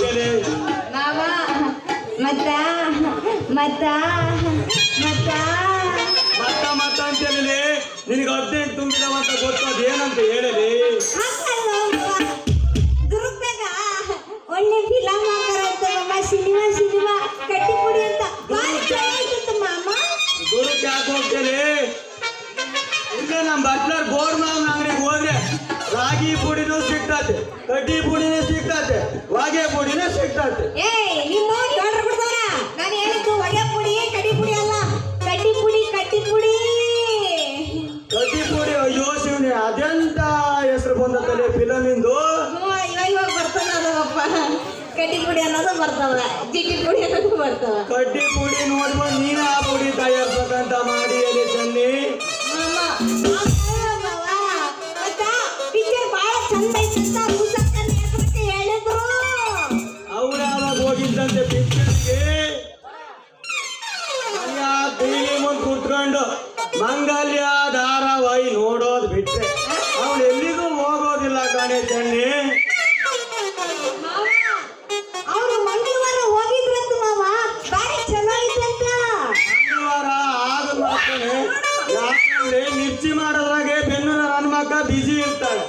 ಮಾವ ಮತ್ತ ಮತ್ತ ಮತ್ತ. ಮತ್ತ ಮತ್ತ ಅಂತೇಳಿ ನಿನಗೆ ಹದಿನೆಂಟು ತುಂಬಿದವ ಅಂತ ಗೊತ್ತಾದ ಏನಂತ ಹೇಳಲಿ? ದುರ್ಗದಾಗ ಒಳ್ಳೆ ಫಿಲಮ್ ಹಾಕರಂತ ಮಾಮ ಸಿನಿಮಾ ಸಿನಿಮಾ ಕಟ್ಟಿಪುಡಿ ಅಂತ ಭಾರಿ ಚೆನ್ನಾಗಿತ್ತು ಮಾಮ. ಗುರುಕ್ ಯಾಕೆ ಹೋಗ್ತೇನೆ? ಇಲ್ಲ ನಮ್ಮ ಬಟ್ಲರ್ ಬೋರ್ ಮಾವನ ಅಂಗಡಿಗೆ ಹೋದ್ರೆ ರಾಗಿ ಪುಡಿನೂ ಸಿಗ್ತತೆ ಕಡ್ಡಿ ಪುಡಿನೂ ಸಿಗ್ತತೆ ವಾಗೆ ಪುಡಿನೂ ಸಿಗ್ತತೆ ಏ ನಿಮ್ಮ ಹೇಳ್ರ ಬಿಡ್ತಾರ ನಾನು ಹೇಳಿದ್ದು ಹೊಗೆ ಪುಡಿ ಕಡ್ಡಿ ಪುಡಿ ಅಲ್ಲ. ಕಡ್ಡಿ ಪುಡಿ ಕಟ್ಟಿ ಪುಡಿ. ಕಡ್ಡಿ ಪುಡಿ ಅಯ್ಯೋ ಶಿವನೇ ಅದೆಂತ ಹೆಸರು ಬಂದತ್ತಲ್ಲ ಫಿಲಮಿಂದು ಇವಾಗ ಬರ್ತಾನ ಅದಪ್ಪ. ಕಡ್ಡಿ ಪುಡಿ ಅನ್ನೋದು ಬರ್ತಾವ ಜಿಡ್ಡಿ ಪುಡಿ ಅನ್ನೋದು ಬರ್ತವ ಕಡ್ಡಿ ಪುಡಿ ನೋಡ್ಬೋದು ನೀನೇ ಆ ಪುಡಿ ತಯಾರಿಸ್ಬೇಕಂತ ಕೂತ್ಕೊಂಡು ಮಂಗಲ್ಯ ಧಾರಾವಾಹಿ ನೋಡೋದು ಬಿಟ್ಟರೆ ಅವ್ನು ಎಲ್ಲಿಗೂ ಹೋಗೋದಿಲ್ಲ ಕಣೆ ಚೆನ್ನಿ. ಮಿರ್ಚಿ ಮಾಡೋದ್ರಾಗೆ ಬೆನ್ನೂರ ನನ್ನ ಮಕ್ಕ ಬಿಸಿ ಇರ್ತಾಳೆ.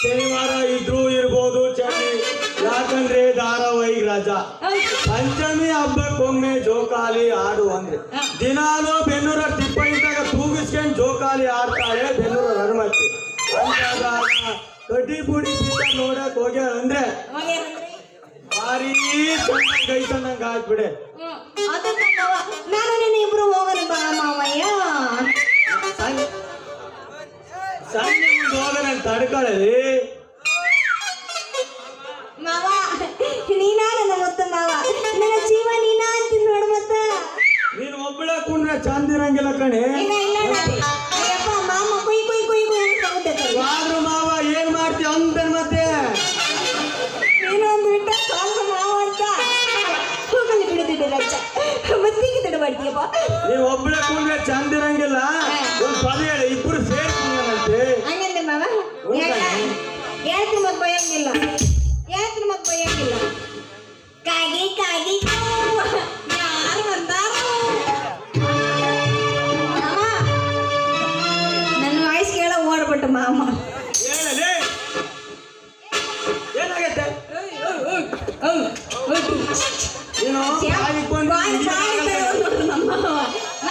ಶನಿವಾರ ಇದ್ರೂ ಇರ್ಬೋದು ಚನ್ನಿ ಯಾಕಂದ್ರೆ ಧಾರಾವಾಹಿ ರಜಾ. ಪಂಚಮಿ ಹಬ್ಬಕ್ಕೊಮ್ಮೆ ಜೋಕಾಲಿ ಆಡು ಅಂದ್ರೆ ದಿನಾಲು ಬೆನ್ನೂರ ಟಿಪ್ಪಣಿದಾಗ ತೂಗಿಸ್ಕೊಂಡು ಜೋಕಾಲಿ ಆಡ್ತಾಳೆ ಬೆನ್ನೂರ ಹನುಮತಿ. ಕಡ್ಡಿ ಪುಡಿ ಬೀಜ ನೋಡಕ್ ಹೋಗ್ಯಾರ ಅಂದ್ರೆ ಭಾರಿ ಚೆನ್ನಾಗಿ ಐತಂದಂಗ ಆಗ್ಬಿಡೆ. ಹೋಗೋಣ ತಡ್ಕೊಳ್ಳಿ ಮಾವ ನೀನಾ ನನ್ನ ಮುತ್ತು ಮಾವ. ನನ್ನ ಜೀವ ನೀನಾ ಅಂತ ನೋಡು ಮತ್ತ. ನೀನು ಒಬ್ಬಳ ಕುಂಡ್ರೆ ಚಂದ ಇರಂಗಿಲ್ಲ ಕಣೆ. ಇಲ್ಲ ಇಲ್ಲ ನಾನು ಅಯ್ಯಪ್ಪ ಮಾಮ ಕುಯ್ ಕುಯ್ ಕುಯ್ ಕುಯ್ ಅಂತ. ವಾದ್ರು ಮಾವ ಏನ್ ಮಾಡ್ತಿ ಅಂತಾನೆ ಮತ್ತೆ? ನೀನು ಒಂದು ಬಿಟ್ಟ ಸಾಲ್ದು ಮಾವ ಅಂತ. ಹೋಗಲಿ ಬಿಡುದಿಲ್ಲ ರಚ್ಚ ಮತ್ತಿಗೆ ತಡ ಮಾಡ್ತೀಯಪ್ಪ ನೀವ್ ಒಬ್ಬಳ ಕುಂಡ್ರೆ ಚಂದ ಹೇಳಲೇ ಏನಾಗತ್ತೆ ಏನೋ ಬಾಯಿಗ್ ಬಂದು ಹಿಡಿದು ಹಾಕಂತಾರೆ. ಅಮ್ಮ,